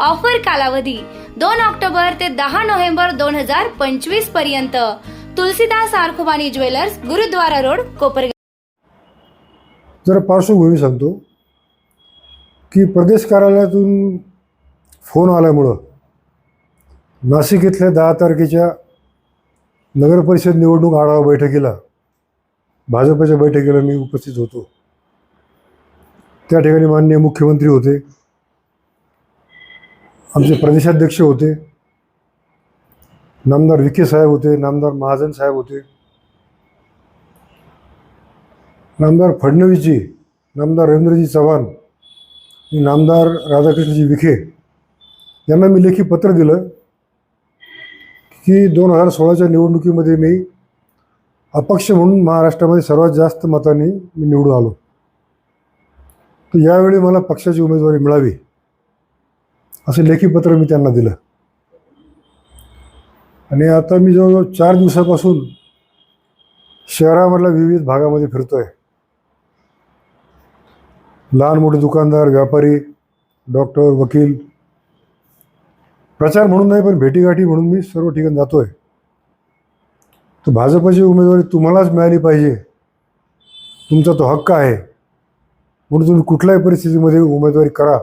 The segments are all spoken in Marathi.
ऑफर कालावधी दोन ऑक्टोबर ते दहा नोव्हेंबर दोन हजार पंचवीसपर्यंत. Tulsidas आरखुबानी jewellers Gurudwara road Kopargaon. जरा पार्श्वभूमी सांगतो की प्रदेश कार्यालयातून फोन आल्यामुळं नाशिक इथल्या दहा तारखेच्या नगरपरिषद निवडणूक आढावा बैठकीला भाजपच्या बैठकीला मी उपस्थित होतो. त्या ठिकाणी माननीय मुख्यमंत्री होते. आमचे प्रदेशाध्यक्ष होते. नामदार विखे साहेब होते नामदार महाजन साहेब होते. नामदार फडणवीसजी नामदार रवींद्रजी चव्हाण आणि नामदार राधाकृष्णजी विखे यांना मी लेखी पत्र दिलं की दोन हजार सोळाच्या निवडणुकीमध्ये मी अपक्ष म्हणून महाराष्ट्रामध्ये सर्वात जास्त मतांनी मी निवडून आलो. तर यावेळी मला पक्षाची उमेदवारी मिळावी. असं लेखी पत्र मी त्यांना दिलं. आणि आता मी जवळजवळ चार दिवसापासून शहरामधल्या विविध भागामध्ये फिरतोय. लहान मोठे दुकानदार व्यापारी डॉक्टर वकील प्रचार म्हणून नाही पण भेटीगाठी म्हणून मी सर्व ठिकाणी जातो आहे तर भाजपची उमेदवारी तुम्हालाच मिळाली पाहिजे. तुमचा तो हक्क आहे. म्हणून तुम्ही कुठल्याही परिस्थितीमध्ये उमेदवारी करा.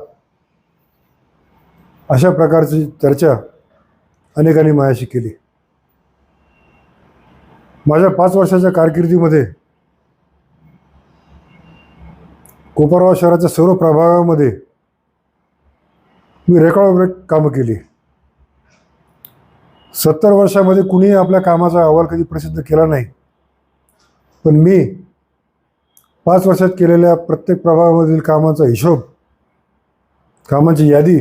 अशा प्रकारची चर्चा अनेकांनी माझ्याशी केली. माझ्या पाच वर्षाच्या कारकिर्दीमध्ये कोपरगाव शहराच्या सर्व प्रभागामध्ये मी रेकॉर्ड ब्रेक कामं केली. सत्तर वर्षामध्ये कुणीही आपल्या कामाचा अहवाल कधी प्रसिद्ध केला नाही. पण मी पाच वर्षात केलेल्या प्रत्येक प्रभागामधील कामाचा हिशोब कामांची यादी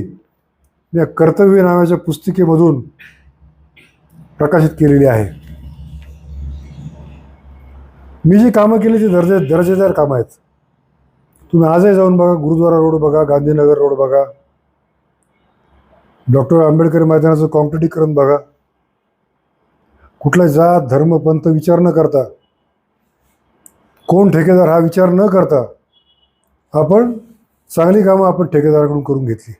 मी या कर्तव्य नावाच्या पुस्तिकेमधून प्रकाशित केलेली आहे. मी जी कामं केली ती दर्जे दर्जेदार कामं आहेत. तुम्ही आजही जाऊन बघा गुरुद्वारा रोड बघा गांधीनगर रोड बघा. डॉक्टर आंबेडकर मैदानाचं कॉन्क्रिटीकरण बघा. कुठला जात धर्म पंथ विचार न करता कोण ठेकेदार हा विचार न करता आपण चांगली कामं आपण ठेकेदाराकडून करून घेतली.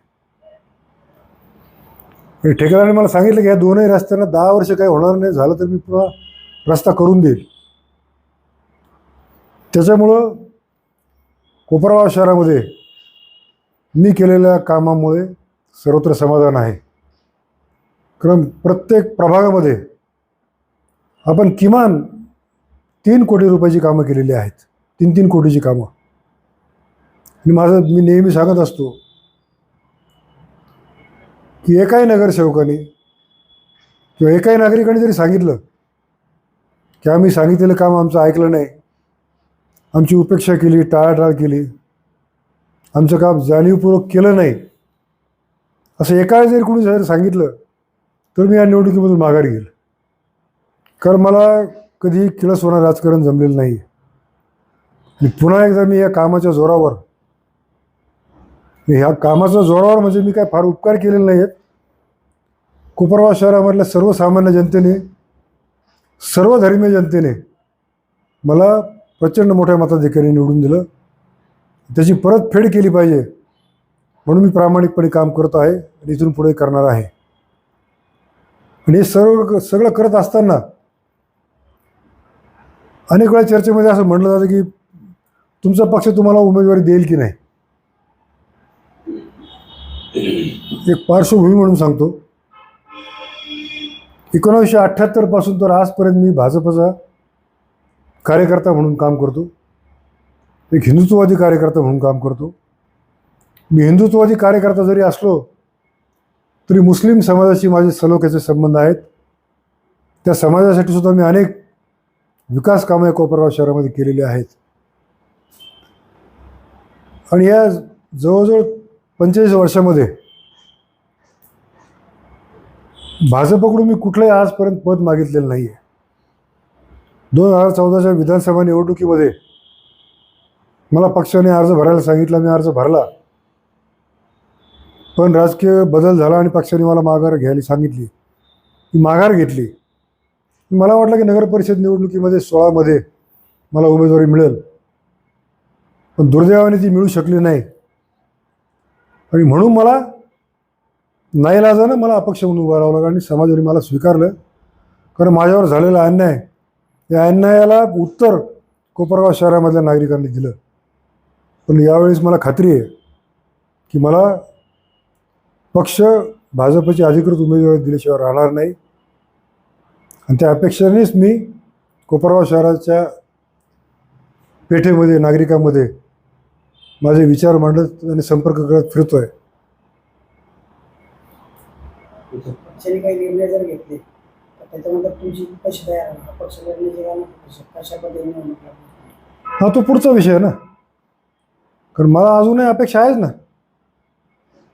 आणि ठेकेदाराने मला सांगितलं की या दोनही रस्त्यांना दहा वर्ष काही होणार नाही झालं तर मी पुन्हा रस्ता करून देईल. त्याच्यामुळं कोपरगाव शहरामध्ये मी केलेल्या कामामुळे सर्वत्र समाधान आहे. कारण प्रत्येक प्रभागामध्ये आपण किमान तीन कोटी रुपयाची कामं केलेली आहेत. तीन तीन कोटीची कामं. आणि माझं मी नेहमी सांगत असतो की एकाही नगरसेवकाने किंवा एकाही नागरिकाने जरी सांगितलं की आम्ही सांगितलेलं काम आमचं ऐकलं नाही आमची उपेक्षा केली टाळाटाळ केली आमचं काम जाणीवपूर्वक केलं नाही असं एका जरी कोणी जर सांगितलं तर मी या निवडणुकीमधून माघार घेईल कारण मला कधी किळस होणार राजकारण जमलेलं नाही आणि पुन्हा एकदा मी या कामाच्या जोरावर ह्या कामाच्या जोरावर म्हणजे मी काय फार उपकार केलेले नाही आहेत कुपरवा शहरामधल्या सर्वसामान्य जनतेने सर्व धर्मीय जनतेने मला प्रचंड मोठ्या मताधिकारी निवडून दिलं. त्याची परतफेड केली पाहिजे म्हणून मी प्रामाणिकपणे काम करत आहे आणि इथून पुढे करणार आहे. आणि हे सर्व सगळं करत असताना अनेक वेळा चर्चेमध्ये असं म्हटलं जातं की तुमचा पक्ष तुम्हाला उमेदवारी देईल की नाही? एक पार्श्वभूमी म्हणून सांगतो. एकोणावीसशे अठ्ठ्याहत्तरपासून तर आजपर्यंत मी भाजपचा कार्यकर्ता म्हणून काम करतो. एक हिंदुत्ववादी कार्यकर्ता म्हणून काम करतो. मी हिंदुत्ववादी कार्यकर्ता जरी असलो तरी मुस्लिम समाजाशी माझे सलोख्याचे संबंध आहेत. त्या समाजासाठी सुद्धा मी अनेक विकास कामं या कोपरगाव शहरामध्ये केलेली आहेत. आणि या जवळजवळ पंचेचाळीस वर्षामध्ये भाजपकडून मी कुठलंही आजपर्यंत पद मागितलेलं नाही आहे दोन हजार चौदाच्या विधानसभा निवडणुकीमध्ये मला पक्षाने अर्ज भरायला सांगितला मी अर्ज भरला. पण राजकीय बदल झाला आणि पक्षाने मला माघार घ्यायला सांगितली. मी माघार घेतली. मला वाटलं की नगर परिषद निवडणुकीमध्ये सोळामध्ये मला उमेदवारी मिळेल. पण दुर्दैवाने ती मिळू शकली नाही. आणि म्हणून मला नाईलाजानं मला अपक्ष म्हणून उभं राहावं लागलं आणि समाजाने मला स्वीकारलं. कारण माझ्यावर झालेला अन्याय या अन्यायाला उत्तर कोपरगाव शहरामधल्या नागरिकांनी दिलं. पण यावेळेस मला खात्री आहे की मला पक्ष भाजपचे अधिकृत उमेदवार दिल्याशिवाय राहणार नाही. आणि त्या अपेक्षेनेच मी कोपरगाव शहराच्या पेठेमध्ये नागरिकांमध्ये माझे विचार मांडत आणि संपर्क करत फिरतो आहे पक्षाने काही निर्णय जर घेतले तर त्याच्यानंतर तुमची कशी तयार होणार पक्ष निर्णय का नको कशा पद्धतीने हा तो पुढचा विषय आहे ना. कारण मला अजूनही अपेक्षा आहेच ना.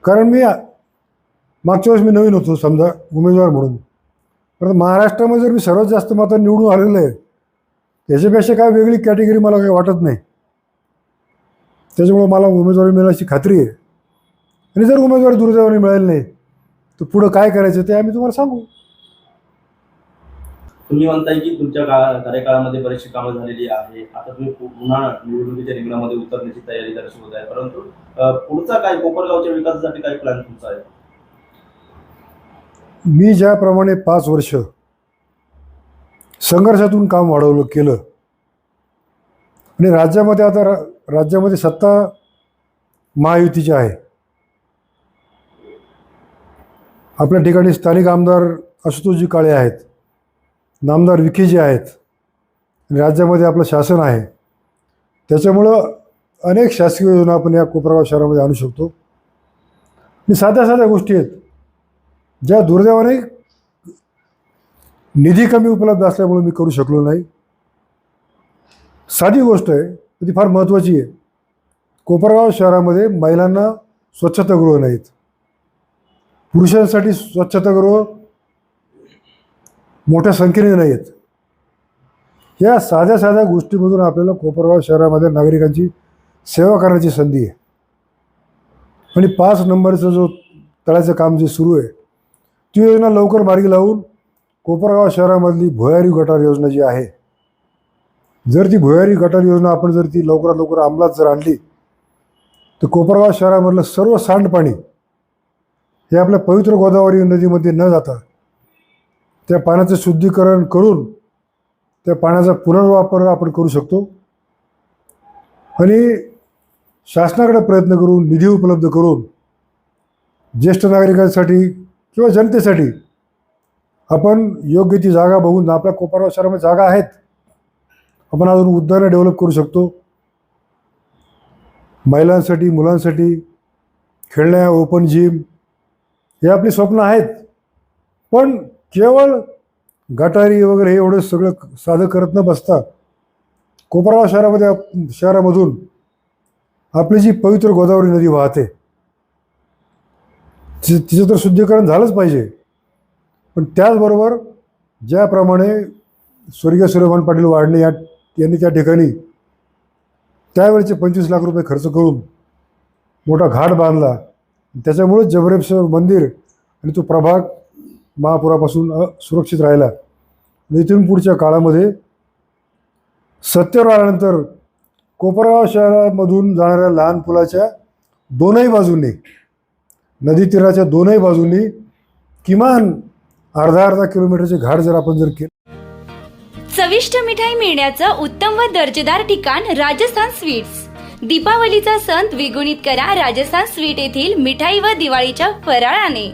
कारण मी मागच्या वेळेस मी नवीन होतो समजा उमेदवार म्हणून. परत महाराष्ट्रामध्ये जर मी सर्वात जास्त मात्र निवडून आलेलं आहे त्याच्यापेक्षा काय वेगळी कॅटेगरी मला काही वाटत नाही. त्याच्यामुळं मला उमेदवारी मिळण्याची खात्री आहे. आणि जर उमेदवारी दुर्दैवाने मिळाली नाही तर पुढं काय करायचं ते आम्ही तुम्हाला सांगू. तुम्ही म्हणताय की तुमच्या काळा कार्यकाळामध्ये बरीचशी कामं झालेली आहे. आता तुम्ही पु- पुन्हा निवडणुकीच्या रिंगणामध्ये उतरण्याची तयारी दर्शवत आहे. परंतु अ, पुढचा काय कोपरगावच्या विकासासाठी काय प्लॅन तुमचा आहे? मी ज्याप्रमाणे पाच वर्ष संघर्षातून काम वाढवलं केलं आणि राज्यामध्ये आता रा राज्यामध्ये सत्ता महायुतीची आहे. आपल्या ठिकाणी स्थानिक आमदार आशुतोषजी काळे आहेत नामदार विखेजी आहेत आणि राज्यामध्ये आपलं शासन आहे. त्याच्यामुळं अनेक शासकीय योजना आपण या कोपरगाव शहरामध्ये आणू शकतो. आणि साध्या साध्या गोष्टी आहेत. ज्या दुर्दैवाने निधी कमी उपलब्ध असल्यामुळे मी करू शकलो नाही. साधी गोष्ट आहे ती फार महत्त्वाची आहे. कोपरगाव शहरामध्ये महिलांना स्वच्छतागृह नाहीत. पुरुषांसाठी स्वच्छतागृह मोठ्या संख्येने नाही आहेत. या साध्या साध्या गोष्टीमधून आपल्याला कोपरगाव शहरामध्ये नागरिकांची सेवा करण्याची संधी आहे. आणि पाच नंबरचं जो तळ्याचं काम जे सुरू आहे ती योजना लवकर मार्गी लावून कोपरगाव शहरामधली भुयारी गटार योजना जी आहे जर ती भुयारी गटार योजना आपण जर ती लवकरात लवकर अंमलात जर आणली तर कोपरगाव शहरामधलं सर्व सांडपाणी हे आपल्या पवित्र गोदावरी नदीमध्ये न जाता त्या पाण्याचं शुद्धीकरण करून त्या पाण्याचा पुनर्वापर आपण करू शकतो. आणि शासनाकडे प्रयत्न करून निधी उपलब्ध करून ज्येष्ठ नागरिकांसाठी किंवा जनतेसाठी आपण योग्य ती जागा बघून आपल्या कोपरगाव शहरामध्ये जागा आहेत आपण अजून उद्यानं डेव्हलप करू शकतो. महिलांसाठी मुलांसाठी खेळण्या ओपन जिम हे आपली स्वप्न आहेत. पण केवळ गटारी वगैरे हे एवढं सगळं साधं करत न बसता कोपरावा शहरामध्ये शहरामधून आपली जी पवित्र गोदावरी नदी वाहते ति- तिचं तर शुद्धीकरण झालंच पाहिजे. पण त्याचबरोबर ज्याप्रमाणे स्वर्गीय सूर्यभान पाटील वाढणे या यांनी त्या ठिकाणी त्यावेळेचे पंचवीस लाख रुपये खर्च करून मोठा घाट बांधला त्याच्यामुळेच जबरेश्वर मंदिर आणि तो प्रभाग महापुरापासून सुरक्षित राहिला. आणि इथून पुढच्या काळामध्ये सत्तेवर आल्यानंतर कोपरगाव शहरामधून जाणाऱ्या लहान पुलाच्या दोनही बाजूंनी नदी तीराच्या दोनही बाजूंनी किमान अर्धा अर्धा किलोमीटरचे घाट जर आपण जर केलं चविष्ट मिठाई मिळण्याचं उत्तम व दर्जेदार ठिकाण राजस्थान स्वीट्स. दीपावलीचा सण द्विगुणित करा राजस्थान स्वीट येथील मिठाई व दिवाळीच्या फराळाने.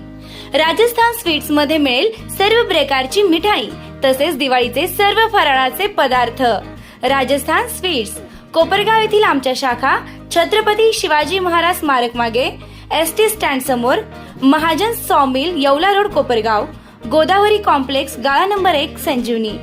राजस्थान स्वीट्समध्ये मिळेल सर्व प्रकारची मिठाई तसेच दिवाळीचे सर्व फराळाचे पदार्थ. राजस्थान स्वीट्स कोपरगाव येथील आमच्या शाखा छत्रपती शिवाजी महाराज स्मारक मागे एस टी स्टँड समोर Mahajan sawmill Yeola road Kopargaon Godavari complex गाळा नंबर एक संजीवनी.